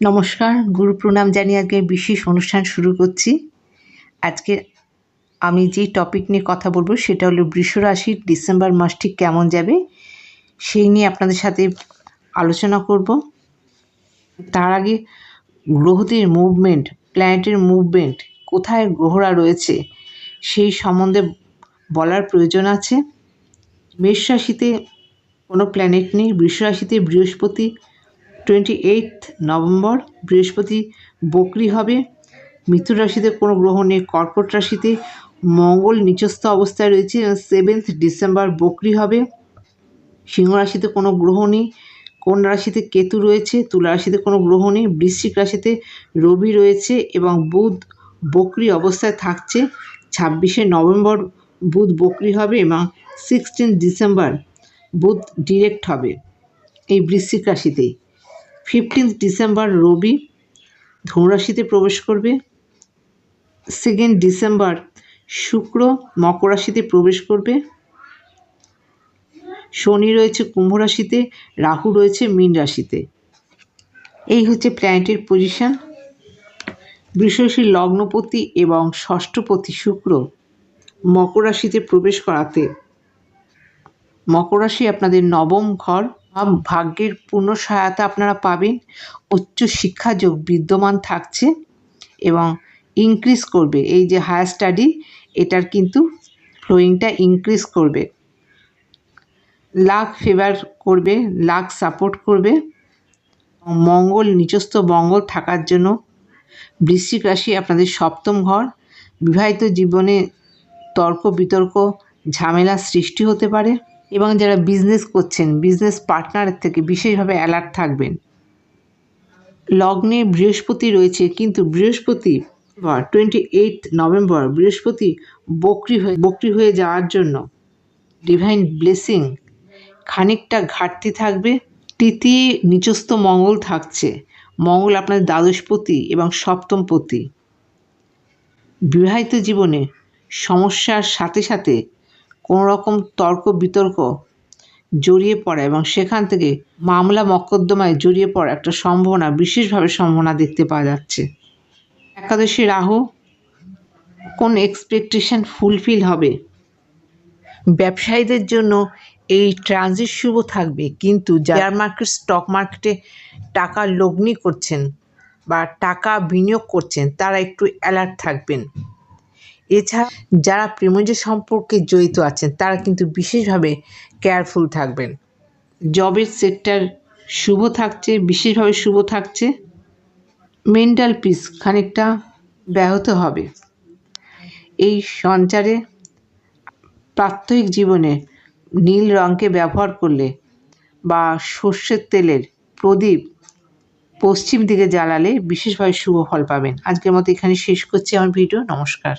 নমস্কার, গুরু প্রণাম জানিয়ে আজকে বিশেষ অনুষ্ঠান শুরু করছি। আজকে আমি যেই টপিক নিয়ে কথা বলব সেটা হলো বৃষ রাশির ডিসেম্বর মাসটি কেমন যাবে সেই নিয়ে আপনাদের সাথে আলোচনা করব। তার আগে গ্রহদের মুভমেন্ট প্ল্যানেটের মুভমেন্ট কোথায় গ্রহরা রয়েছে সেই সম্বন্ধে বলার প্রয়োজন আছে। মেষ রাশিতে কোনো প্ল্যানেট নেই, বৃষ রাশিতে বৃহস্পতি টোয়েন্টি এইট নভেম্বর, বৃহস্পতি বকরি হবে। মিথুন রাশিতে কোনো গ্রহ নেই। কর্কট রাশিতে মঙ্গল নিচস্থ অবস্থায় রয়েছে। সেভেন্থ ডিসেম্বর বকরি হবে। সিংহ রাশিতে কোনো গ্রহ নেই। কন্যা রাশিতে কেতু রয়েছে? তুলা রাশিতে কোনো গ্রহ নেই। বৃশ্চিক রাশিতে রবি রয়েছে এবং বুধ বকরি অবস্থায় থাকছে। ছাব্বিশে নভেম্বর বুধ বকরি হবে এবং সিক্সটিন ডিসেম্বর বুধ ডিরেক্ট হবে। এই বৃশ্চিক রাশিতেই। ফিফটিন্থ ডিসেম্বর রবি ধনুরাশিতে প্রবেশ করবে। সেকেন্ড ডিসেম্বর শুক্র মকর রাশিতে প্রবেশ করবে। শনি রয়েছে কুম্ভ রাশিতে, রাহু রয়েছে মীন রাশিতে। এই হচ্ছে প্ল্যানেটের পজিশন বৃষরাশির লগ্নপতি এবং ষষ্ঠপতি শুক্র মকর রাশিতে প্রবেশ করাতে। মকর রাশি আপনাদের নবম ঘর। ভাগ্যের পূর্ণ সহায়তা আপনারা পাবেন। উচ্চ শিক্ষা যোগ বিদ্যমান থাকছে এবং ইনক্রিজ করবে। এই যে হায়ার স্টাডি এটার কিন্তু ফ্লোয়িংটা ইনক্রিজ করবে। লাক ফেভার করবে লাক সাপোর্ট করবে। মঙ্গল নিচস্থ মঙ্গল থাকার জন্য বৃশ্চিক রাশি আপনাদের সপ্তম ঘর। বিবাহিত জীবনে তর্ক বিতর্ক ঝামেলা সৃষ্টি হতে পারে। এবং যারা বিজনেস করছেন বিজনেস পার্টনারের থেকে বিশেষভাবে অ্যালার্ট থাকবেন। লগ্নে বৃহস্পতি রয়েছে, কিন্তু বৃহস্পতি টোয়েন্টি এইট নভেম্বর বৃহস্পতি বকরি হয়ে বকরি হয়ে যাওয়ার জন্য ডিভাইন ব্লেসিং খানিকটা ঘাটতি থাকবে। তৃতীয় নিচস্থ মঙ্গল থাকছে। মঙ্গল আপনাদের দ্বাদশপতি এবং সপ্তমপতি। বিবাহিত জীবনে সমস্যার সাথে সাথে কোনো রকম তর্ক, বিতর্ক জড়িয়ে পড়া এবং সেখান থেকে মামলা মকদ্দমায় জড়িয়ে পড়া একটা সম্ভাবনা, বিশেষভাবে সম্ভাবনা দেখতে পাওয়া যাচ্ছে। একাদশী রাহু কোন এক্সপেকটেশন ফুলফিল হবে? ব্যবসায়ীদের জন্য এই ট্রানজিট শুভ থাকবে, কিন্তু যার মার্কেট স্টক মার্কেটে টাকা লগ্নি করছেন বা টাকা বিনিয়োগ করছেন, তারা একটু অ্যালার্ট থাকবেন। এছাড়া যারা প্রেমজ সম্পর্কে জড়িত আছেন, তারা কিন্তু বিশেষভাবে কেয়ারফুল থাকবেন। জবের সেক্টর শুভ থাকছে, বিশেষভাবে শুভ থাকছে। মেন্টাল পিস খানিকটা ব্যাহত হবে। এই সঞ্চারে প্রাত্যহিক জীবনে নীল রঙকে ব্যবহার করলে বা সর্ষের তেলের প্রদীপ পশ্চিম দিকে জ্বালালে বিশেষভাবে শুভ ফল পাবেন। আজকের মতো এখানে শেষ করছি আমার ভিডিও, নমস্কার।